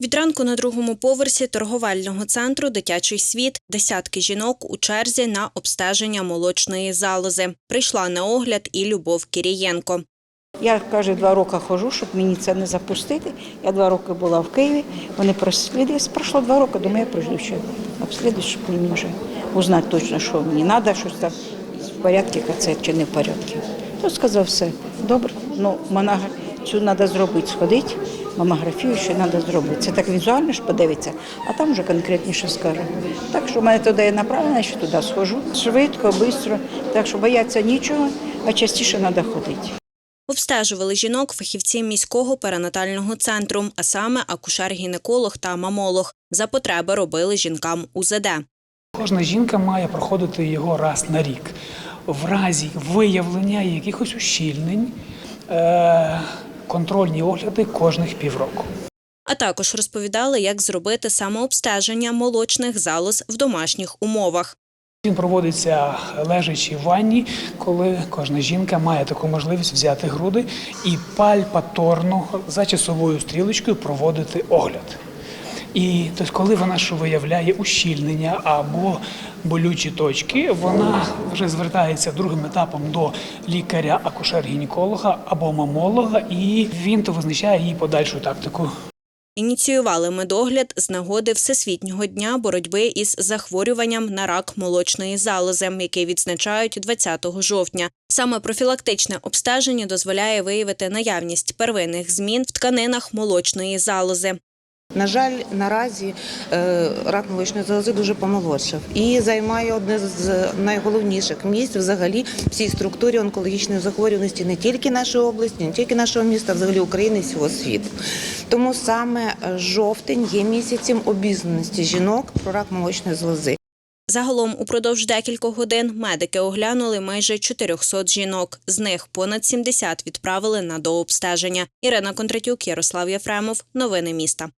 Від ранку на другому поверсі торговельного центру Дитячий світ десятки жінок у черзі на обстеження молочної залози. Прийшла на огляд і Любов Кірієнко. Я каже, два роки ходжу, щоб мені це не запустити. Я два роки була в Києві. Вони прослідили. Пройшло два роки, думаю, я прийду ще обслідую, щоб мені вже узнати точно, що мені треба, щось там в порядку, це чи не в порядку. То сказав все добре. Ну, мене цю треба зробити, сходити. Мамографію ще треба зробити. Це так візуально ж подивиться, а там вже конкретніше скаже. Так що в мене туди направлено, я ще туди схожу. Швидко, швидко. Так що бояться нічого, а частіше треба ходити. Обстежували жінок фахівці міського перинатального центру, а саме акушер-гінеколог та мамолог. За потреби робили жінкам УЗД. Кожна жінка має проходити його раз на рік. В разі виявлення якихось ущільнень, е, контрольні огляди кожних півроку. А також розповідали, як зробити самообстеження молочних залоз в домашніх умовах. Він проводиться лежачи в ванні, коли кожна жінка має таку можливість взяти груди і пальпаторно за часовою стрілочкою проводити огляд. І тобто, коли вона що виявляє ущільнення або болючі точки, вона вже звертається другим етапом до лікаря, акушер-гінеколога або мамолога, і він то визначає її подальшу тактику Ініціювали медогляд з нагоди Всесвітнього дня боротьби із захворюванням на рак молочної залози, який відзначають 20 жовтня. Саме профілактичне обстеження дозволяє виявити наявність первинних змін в тканинах молочної залози. На жаль, наразі е, рак молочної залози дуже помолодшав і займає одне з найголовніших місць взагалі в цій структурі онкологічної захворюваності не тільки нашої області, не тільки нашого міста, а взагалі України і всього світу. Тому саме жовтень є місяцем обізнаності жінок про рак молочної залози. Загалом упродовж декількох годин медики оглянули майже 400 жінок. З них понад 70 відправили на дообстеження. Ірина Кондратюк, Ярослав Єфремов. Новини міста.